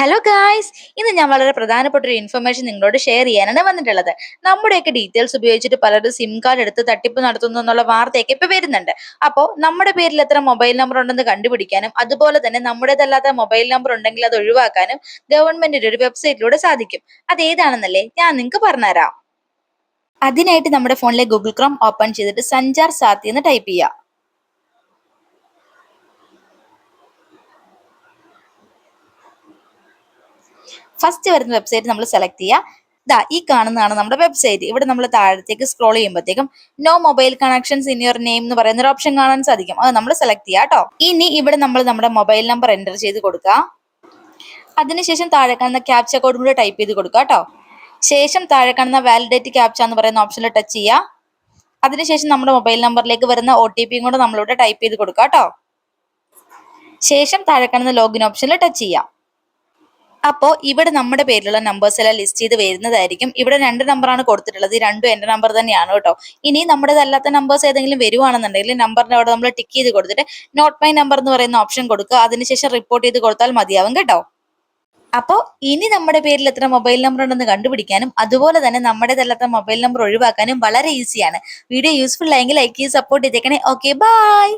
Hello guys ഇന്ന് ഞാൻ വളരെ പ്രധാനപ്പെട്ട ഒരു ഇൻഫർമേഷൻ നിങ്ങളോട് ഷെയർ ചെയ്യാനാണ് വന്നിട്ടുള്ളത്. നമ്മുടെയൊക്കെ ഡീറ്റെയിൽസ് ഉപയോഗിച്ചിട്ട് പലരും സിം കാർഡ് എടുത്ത് തട്ടിപ്പ് നടത്തുന്നു എന്നുള്ള വാർത്തയൊക്കെ ഇപ്പൊ വരുന്നുണ്ട്. അപ്പോൾ നമ്മുടെ പേരിൽ എത്ര മൊബൈൽ നമ്പർ ഉണ്ടെന്ന് കണ്ടുപിടിക്കാനും അതുപോലെ തന്നെ നമ്മുടേതല്ലാത്ത മൊബൈൽ നമ്പർ ഉണ്ടെങ്കിൽ അത് ഒഴിവാക്കാനും ഗവൺമെന്റിന്റെ ഒരു വെബ്സൈറ്റിലൂടെ സാധിക്കും. അത് ഏതാണെന്നല്ലേ ഞാൻ നിങ്ങൾക്ക് പറഞ്ഞുതരാം. അതിനായിട്ട് നമ്മുടെ ഫോണിലെ ഗൂഗിൾ ക്രോം ഓപ്പൺ ചെയ്തിട്ട് സഞ്ചാർ സാത്തി എന്ന് ടൈപ്പ് ചെയ്യുക ഫസ്റ്റ് വരുന്ന വെബ്സൈറ്റ് നമ്മൾ സെലക്ട് ചെയ്യുക ദാ ഈ കാണുന്നതാണ് നമ്മുടെ വെബ്സൈറ്റ് ഇവിടെ നമ്മൾ താഴത്തേക്ക് സ്ക്രോൾ ചെയ്യുമ്പോഴത്തേക്കും no mobile connections in your name എന്ന് പറയുന്ന ഒരു ഓപ്ഷൻ കാണാൻ സാധിക്കും. അത് നമ്മൾ സെലക്ട് ചെയ്യുക കേട്ടോ ഇനി ഇവിടെ നമ്മൾ നമ്മുടെ മൊബൈൽ നമ്പർ എന്റർ ചെയ്ത് കൊടുക്കുക അതിനുശേഷം താഴെ കാണുന്ന ക്യാപ്ച കോഡ് കൂടെ ടൈപ്പ് ചെയ്ത് കൊടുക്കുക കേട്ടോ ശേഷം താഴെ കാണുന്ന വാലിഡേറ്റ് ക്യാപ്ച എന്ന് പറയുന്ന ഓപ്ഷനിൽ ടച്ച് ചെയ്യുക അതിനുശേഷം നമ്മുടെ മൊബൈൽ നമ്പറിലേക്ക് വരുന്ന ഒ ടി പിയും കൂടെ നമ്മളിവിടെ ടൈപ്പ് ചെയ്ത് കൊടുക്കുക കേട്ടോ ശേഷം താഴെ കാണുന്ന ലോഗിൻ ഓപ്ഷനിൽ ടച്ച് ചെയ്യാം. അപ്പോൾ ഇവിടെ നമ്മുടെ പേരിലുള്ള നമ്പേഴ്സ് എല്ലാം ലിസ്റ്റ് ചെയ്ത് വരുന്നതായിരിക്കും. ഇവിടെ രണ്ട് നമ്പറാണ് കൊടുത്തിട്ടുള്ളത്. ഈ രണ്ടും എന്റെ നമ്പർ തന്നെയാണ് കേട്ടോ. ഇനി നമ്മുടേതല്ലാത്ത നമ്പേഴ്സ് ഏതെങ്കിലും വരുവാണെന്നുണ്ടെങ്കിൽ നമ്പറിന്റെ അവിടെ നമ്മൾ ടിക്ക് ചെയ്ത് കൊടുത്തിട്ട് നോട്ട് മൈ നമ്പർ എന്ന് പറയുന്ന ഓപ്ഷൻ കൊടുക്കുക. അതിനുശേഷം റിപ്പോർട്ട് ചെയ്ത് കൊടുത്താൽ മതിയാവും കേട്ടോ. അപ്പോൾ ഇനി നമ്മുടെ പേരിൽ എത്ര മൊബൈൽ നമ്പർ ഉണ്ടെന്ന് കണ്ടുപിടിക്കാനും അതുപോലെ തന്നെ നമ്മുടേതല്ലാത്ത മൊബൈൽ നമ്പർ ഒഴിവാക്കാനും വളരെ ഈസിയാണ് വീഡിയോ യൂസ്ഫുൾ ആയെങ്കിൽ ലൈക്ക് ചെയ്ത് സപ്പോർട്ട് ചെയ്തേക്കണേ. Okay bye